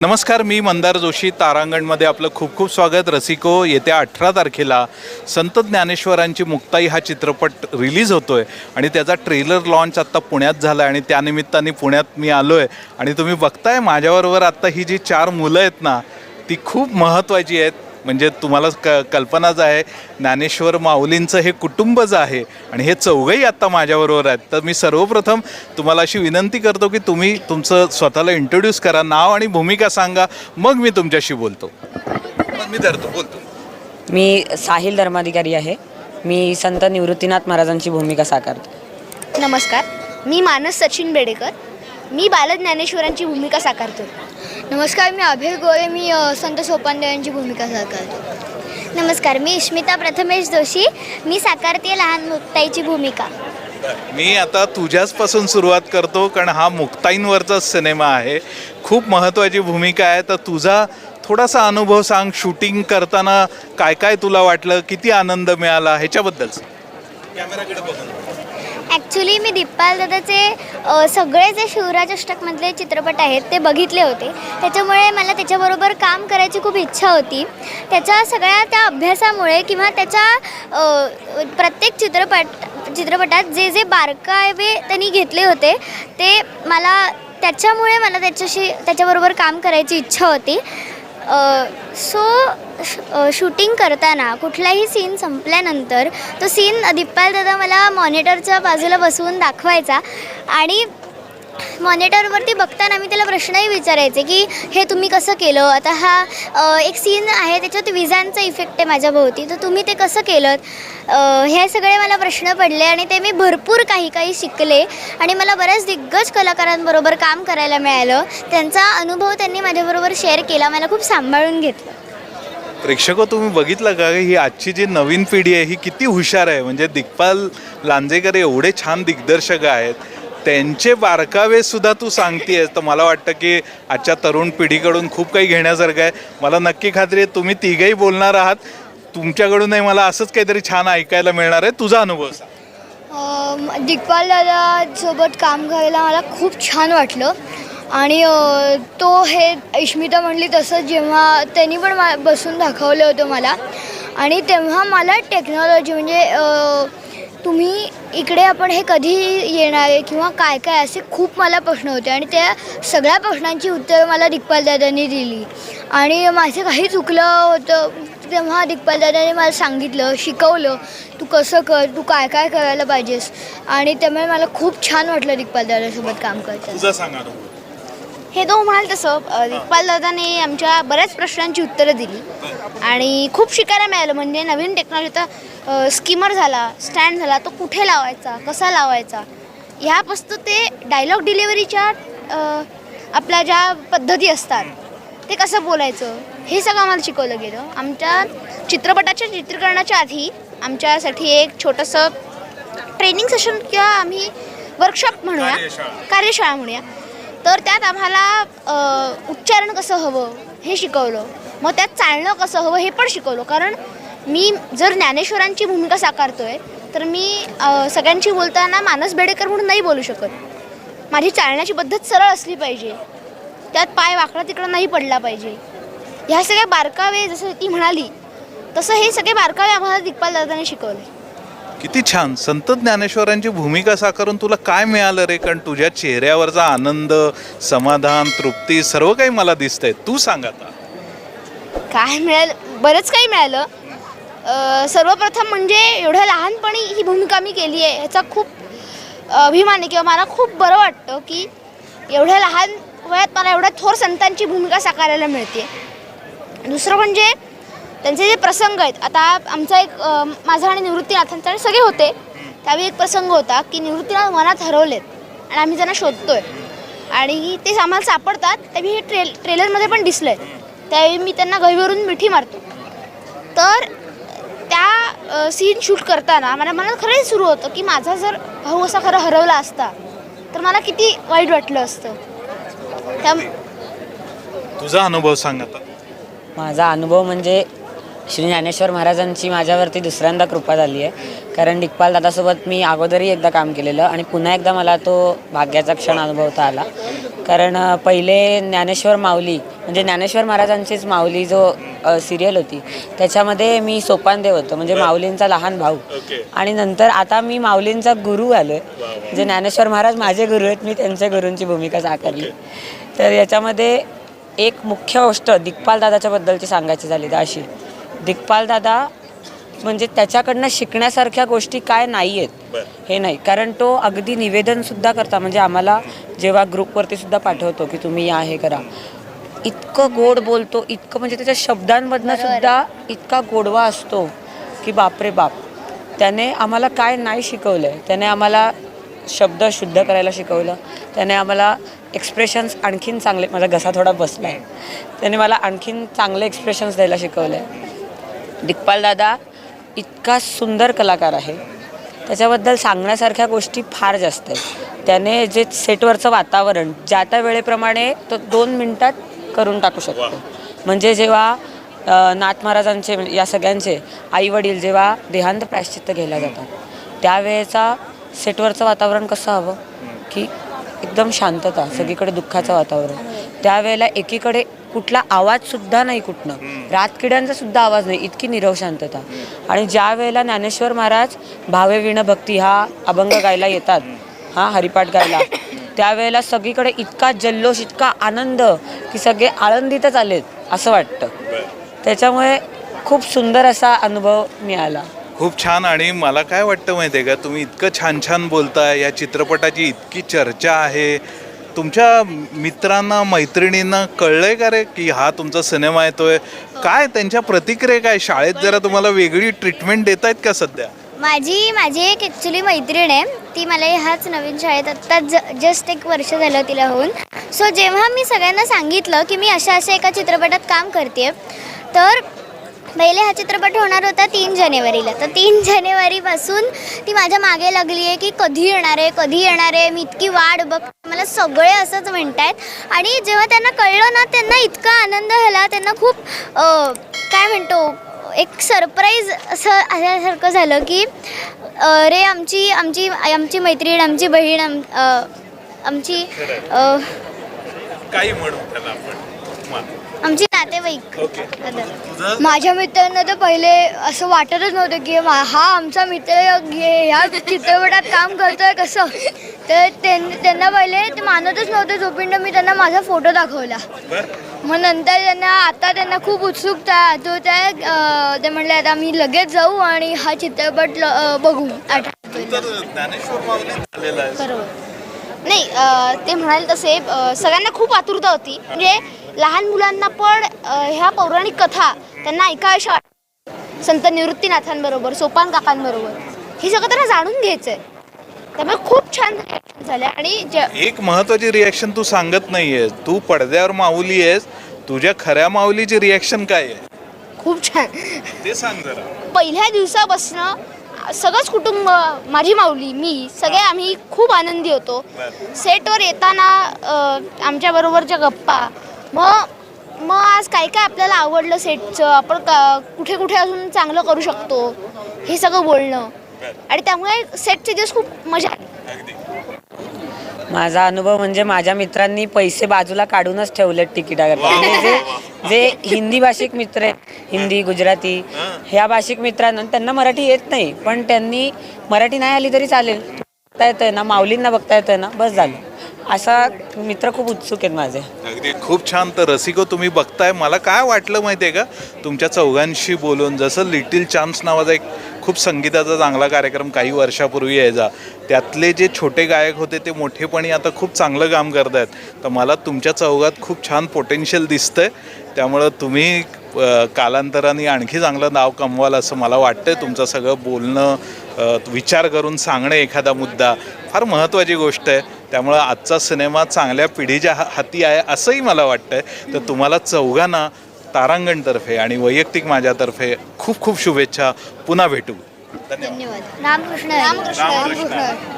नमस्कार मी मंदार जोशी. तारांगणमध्ये आपलं खूप खूप स्वागत. रसिको येत्या अठरा तारखेला संत ज्ञानेश्वरांची मुक्ताई हा चित्रपट रिलीज होतो आहे आणि त्याचा ट्रेलर लॉन्च आत्ता पुण्यात झाला आहे आणि त्यानिमित्ताने पुण्यात मी आलो आहे आणि तुम्ही बघताय माझ्याबरोबर आत्ता ही जी चार मुलं आहेत ना ती खूप महत्त्वाची आहेत. म्हणजे तुम्हाला क कल्पनाच आहे ज्ञानेश्वर माऊलींचं हे कुटुंबच आहे आणि हे चौघही आत्ता माझ्याबरोबर आहेत. तर मी सर्वप्रथम तुम्हाला अशी विनंती करतो की तुम्ही तुमचं स्वतःला इंट्रोड्यूस करा नाव आणि भूमिका सांगा मग मी तुमच्याशी बोलतो. मग मी धरतो बोलतो. मी साहिल धर्माधिकारी आहे. मी संत निवृत्तीनाथ महाराजांची भूमिका साकारतो. नमस्कार. मी मानस सचिन बेडेकर. मी बालज्ञानेश्वरांची भूमिका साकारतो. नमस्कार मी अभय गोळे मी संत सोपानदेवांची भूमिका साकारतो. नमस्कार मी इश्मिता प्रथमेश जोशी. मी साकारते लहान मुक्ताईची भूमिका. मी आता तुझ्याचपासून सुरुवात करतो कारण हा मुक्ताईंवरचा सिनेमा आहे. खूप महत्त्वाची भूमिका आहे. तर तुझा थोडासा अनुभव सांग शूटिंग करताना काय काय तुला वाटलं किती आनंद मिळाला ह्याच्याबद्दल कॅमेराकडे बघून. ॲक्च्युली मी दिप्पाल दादाचे सगळे जे शिवराज अष्टकमधले चित्रपट आहेत ते बघितले होते. त्याच्यामुळे मला त्याच्याबरोबर काम करायची खूप इच्छा होती. त्याच्या सगळ्या त्या अभ्यासामुळे किंवा त्याच्या प्रत्येक चित्रपट चित्रपटात जे जे बारकावे त्यांनी घेतले होते ते मला त्याच्यामुळे मला त्याच्याशी त्याच्याबरोबर काम करायची इच्छा होती. सो शूटिंग करताना कुठलाही सीन संपल्यानंतर तो सीन दिप्पाल दादा मला मॉनिटरच्या बाजूला बसवून दाखवायचा आणि मॉनिटरवरती बघताना मी त्याला प्रश्नही विचारायचे की हे तुम्ही कसं केलं? आता हा एक सीन आहे त्याच्यात विजांचा इफेक्ट आहे माझ्या भोवती तर तुम्ही ते कसं केलं हे सगळे मला प्रश्न पडले आणि ते मी भरपूर काही काही शिकले आणि मला बऱ्याच दिग्गज कलाकारांबरोबर काम करायला मिळालं. त्यांचा अनुभव त्यांनी माझ्याबरोबर शेअर केला मला खूप सांभाळून घेतलं. प्रेक्षक हो, तुम्ही बघितलं का? ही आजची जी नवीन पिढी आहे ही किती हुशार आहे. म्हणजे दिग्पाल लांजेकर एवढे छान दिग्दर्शक आहेत. त्यांचे बारकावे सुद्धा तू सांगतेस तर मला वाटतं की आजच्या तरुण पिढीकडून खूप काही घेण्यासारखं आहे. मला नक्की खात्री आहे तुम्ही तिघही बोलणार आहात. तुमच्याकडूनही मला असंच काहीतरी छान ऐकायला मिळणार आहे. तुझा अनुभव सांग. दिग्पाल दादासोबत काम करायला मला खूप छान वाटलं. आणि तो हे इश्मिता म्हणली तसं जेव्हा त्यांनी पण मा बसून दाखवलं होतं मला. आणि तेव्हा मला टेक्नॉलॉजी म्हणजे तुम्ही इकडे आपण हे कधी येणार आहे किंवा काय काय असे खूप मला प्रश्न होते आणि त्या सगळ्या प्रश्नांची उत्तरं मला दिग्पाल दादांनी दिली. आणि माझं काही चुकलं होतं तेव्हा दिग्पाल दादाने मला सांगितलं शिकवलं तू कसं कर तू काय काय करायला पाहिजेस? आणि त्यामुळे मला खूप छान वाटलं दिग्पाल दादासोबत काम करताना. हे तो म्हणाल तसं दिग्पाल दादाने आमच्या बऱ्याच प्रश्नांची उत्तरं दिली. आणि खूप शिकायला मिळालं म्हणजे नवीन टेक्नॉलॉजीचा स्कीमर झाला स्टँड झाला तो कुठे लावायचा कसा लावायचा? ह्यापासून ते डायलॉग डिलिव्हरीच्या आपल्या ज्या पद्धती असतात ते कसं बोलायचं हे सगळं आम्हाला शिकवलं गेलं. आमच्या चित्रपटाच्या चित्रीकरणाच्या आधी आमच्यासाठी एक छोटंसं ट्रेनिंग सेशन किंवा आम्ही वर्कशॉप म्हणूया. कार्यशाळा म्हणूया. तर त्यात आम्हाला उच्चारण कसं हवं हे शिकवलं. मग त्यात चालणं कसं हवं हे पण शिकवलं. कारण मी जर ज्ञानेश्वरांची भूमिका साकारतोय तर मी सगळ्यांशी बोलताना मानस बेडेकर म्हणून नाही बोलू शकत. माझी चालण्याची पद्धत सरळ असली पाहिजे. त्यात पाय वाकडा तिकडा नाही पडला पाहिजे. ह्या सगळ्या बारकावे जसं ती म्हणाली तसं हे सगळे बारकावे आम्हाला दिग्पाल दादाने शिकवले. किती छान. संत ज्ञानेश्वरांची भूमिका साकारून तुला काय मिळालं रे? कारण तुझ्या चेहऱ्यावरचा आनंद समाधान तृप्ती सर्व काही मला दिसतंय. तू सांग आता. काय मिळालं? बरंच काही मिळालं. सर्वप्रथम म्हणजे एवढ्या लहानपणी ही भूमिका मी केली आहे ह्याचा खूप अभिमान आहे किंवा मला खूप बरं वाटतं की एवढ्या लहान वयात मला एवढ्या थोर संतांची भूमिका साकारायला मिळते. दुसरं म्हणजे त्यांचे जे प्रसंग आहेत आता आमचा एक माझा आणि निवृत्तीनाथांचा आणि सगळे होते. त्यावेळी एक प्रसंग होता की निवृत्तीनाथ मनात हरवलेत आणि आम्ही त्यांना शोधतोय. आणि ते आम्हाला सापडतात त्यावेळी हे ट्रेल ट्रेलरमध्ये पण दिसलं आहे त्यावेळी मी त्यांना गहीवरून मिठी मारतो. तर त्या सीन शूट करताना मला मनात खरंच सुरू होतं की माझा जर भाऊ असा खरं हरवला असता तर मला किती वाईट वाटलं असतं. त्या तुझा अनुभव सांग आता. माझा अनुभव म्हणजे श्री ज्ञानेश्वर महाराजांची माझ्यावरती दुसऱ्यांदा कृपा झाली आहे. कारण दिग्पाल दादासोबत मी अगोदरही एकदा काम केलेलं आणि पुन्हा एकदा मला तो भाग्याचा क्षण अनुभवता आला. कारण पहिले ज्ञानेश्वर माऊली म्हणजे ज्ञानेश्वर महाराजांचीच माऊली जो सिरियल होती त्याच्यामध्ये मी सोपानदेव होतो म्हणजे माऊलींचा लहान भाऊ. आणि नंतर आता मी माऊलींचा गुरु आलोय म्हणजे ज्ञानेश्वर महाराज माझे गुरु आहेत मी त्यांच्या गुरूंची भूमिका साकारली. तर याच्यामध्ये एक मुख्य गोष्ट दिग्पाल दादाच्या बद्दलची सांगायची झाली तर अशी. दिग्पाल दादा म्हणजे त्याच्याकडनं शिकण्यासारख्या गोष्टी काय नाही आहेत हे नाही. कारण तो अगदी निवेदन सुद्धा करता. म्हणजे आम्हाला जेव्हा ग्रुपवरती सुद्धा पाठवतो की तुम्ही या हे करा. इतकं गोड बोलतो इतकं म्हणजे त्याच्या शब्दांमधनं सुद्धा इतका गोडवा असतो की बापरे बाप. त्याने आम्हाला काय नाही शिकवलं आहे त्याने आम्हाला शब्द शुद्ध करायला शिकवलं. त्याने आम्हाला एक्सप्रेशन्स आणखीन चांगले माझा घसा थोडा बसला आहे त्याने मला आणखीन चांगले एक्सप्रेशन्स द्यायला शिकवलं आहे दिग्पाल दादा इतका सुंदर कलाकार आहे. त्याच्याबद्दल सांगण्यासारख्या गोष्टी फार जास्त आहेत. त्याने जे सेटवरचं वातावरण ज्या त्या वेळेप्रमाणे तो दोन मिनटात करून टाकू शकतो. म्हणजे जेव्हा नाथ महाराजांचे या सगळ्यांचे आई वडील जेव्हा देहांत प्रायश्चित्त घ्यायला जातात त्यावेळेचा सेटवरचं वातावरण कसं हवं? की एकदम शांतता सगळीकडे दुःखाचं वातावरण. त्यावेळेला एकीकडे कुठला आवाज सुद्धा नाही कुठनं. रातकिड्यांचा सुद्धा आवाज नाही. इतकी निरव शांतता. आणि ज्या वेळेला ज्ञानेश्वर महाराज भावे विण भक्ती हा अभंग गायला येतात हा हरिपाठ गायला त्यावेळेला सगळीकडे इतका जल्लोष इतका आनंद की सगळे आनंदितच आलेत असं वाटतं. त्याच्यामुळे खूप सुंदर असा अनुभव मिळाला. खूप छान. आणि मला काय वाटतं माहिती आहे का तुम्ही इतकं छान छान बोलताय या चित्रपटाची इतकी चर्चा आहे तुमच्या मित्रांना मैत्रिणींना कळलंय का रे की हा तुमचा सिनेमा येतोय? काय त्यांच्या प्रतिक्रिया काय? शाळेत जरा तुम्हाला वेगळी ट्रीटमेंट देत आहेत का सध्या? माझी माझी एक ॲक्च्युली मैत्रीण आहे. ती मला ह्याच नवीन शाळेत आत्ता ज जस्ट एक वर्ष झालं तिला होऊन. सो जेव्हा मी सगळ्यांना सांगितलं की मी अशा अशा एका चित्रपटात काम करते तर पहिले हा चित्रपट होणार होता तीन जानेवारीला. तर तीन जानेवारीपासून ती माझ्या मागे लागली आहे की कधी येणार आहे कधी येणार आहे मी इतकी वाट बघ मला सगळे असंच म्हणतायत. आणि जेव्हा त्यांना कळलं ना त्यांना इतका आनंद झाला त्यांना खूप काय म्हणतो एक सरप्राईज असं आल्यासारखं झालं की अरे आमची आमची आमची मैत्रीण आमची बहीण आम आमची काही म्हणू त्याला आपण आमची नातेवाईक. ओके. आता. तुझं? माझ्या मित्रांना तर पहिले असं वाटतच नव्हतं की हा आमचा मित्र ह्या चित्रपटात काम करतोय कसं? तर त्यां- त्यांना पहिले ते मानतच नव्हते जोपर्यंत मी त्यांना माझा फोटो दाखवला. मग नंतर त्यांना आता त्यांना खूप उत्सुकता तो त्या ते म्हणले आता मी लगेच जाऊ आणि हा चित्रपट ल- बघू. आठ तू तर ज्ञानेश्वर माऊली झालेला आहे. बरोबर. नाही अ, ते म्हणाले तसे अ, सगळ्यांना खूप आतुरता होती. म्हणजे लहान मुलांना पण ह्या पौराणिक कथा त्यांना ऐकाव्याशा. संत निवृत्तीनाथांबरोबर सोपान काकांबरोबर. हे सगळं त्यांना जाणून घ्यायचं आहे त्यामुळे खूप छान reaction झाले आणि एक महत्वाची रिॲक्शन तू सांगत नाहीयेस तू पडद्यावर माऊली आहेस. तुझ्या खऱ्या माऊलीची रिॲक्शन काय आहे? खूप छान. ते सांग जरा. पहिल्या दिवसापासनं सगळंच कुटुंब माझी माऊली मी सगळे आम्ही खूप आनंदी होतो. सेटवर येताना आमच्याबरोबरच्या गप्पा मग मग आज काय काय आपल्याला आवडलं सेटचं आपण का कुठे कुठे अजून चांगलं करू शकतो? हे सगळं बोलणं. आणि त्यामुळे सेटचे दिवस खूप मजा आली. अगदी. माझा अनुभव म्हणजे माझ्या मित्रांनी पैसे बाजूला काढूनच ठेवलेत तिकिटाकरता म्हणजे जे जे हिंदी भाषिक मित्र आहेत हिंदी गुजराती ह्या भाषिक मित्रांना त्यांना मराठी येत नाही पण त्यांनी मराठी नाही आली तरी चालेल. बघता येतंय ना? माऊलींना बघता येतंय ना? बस झालं. असा मित्र खूप उत्सुक आहेत माझे. अगदी खूप छान. तर रसिको तुम्ही बघताय. मला काय वाटलं माहिती आहे का? तुमच्या चौघांशी बोलून जसं लिटिल चान्स नावाचा एक खूप संगीताचा चांगला कार्यक्रम काही वर्षापूर्वी यायचा त्यातले जे छोटे गायक होते ते मोठेपणी आता खूप चांगलं काम करत आहेत तर मला तुमच्या चौघात खूप छान पोटेन्शियल दिसतंय. त्यामुळं तुम्ही कालांतराने आणखी चांगलं नाव कमवाल असं मला वाटतंय. तुमचं सगळं बोलणं विचार करून सांगणं एखादा मुद्दा फार महत्त्वाची गोष्ट आहे. त्यामुळं आजचा सिनेमा चांगल्या पिढीच्या हा- हाती आहे असंही मला वाटतंय. तर तुम्हाला चौघांना तारांगणतर्फे आणि वैयक्तिक माझ्यातर्फे खूप खूप शुभेच्छा. पुन्हा भेटू. धन्यवाद. रामकृष्ण. रामकृष्ण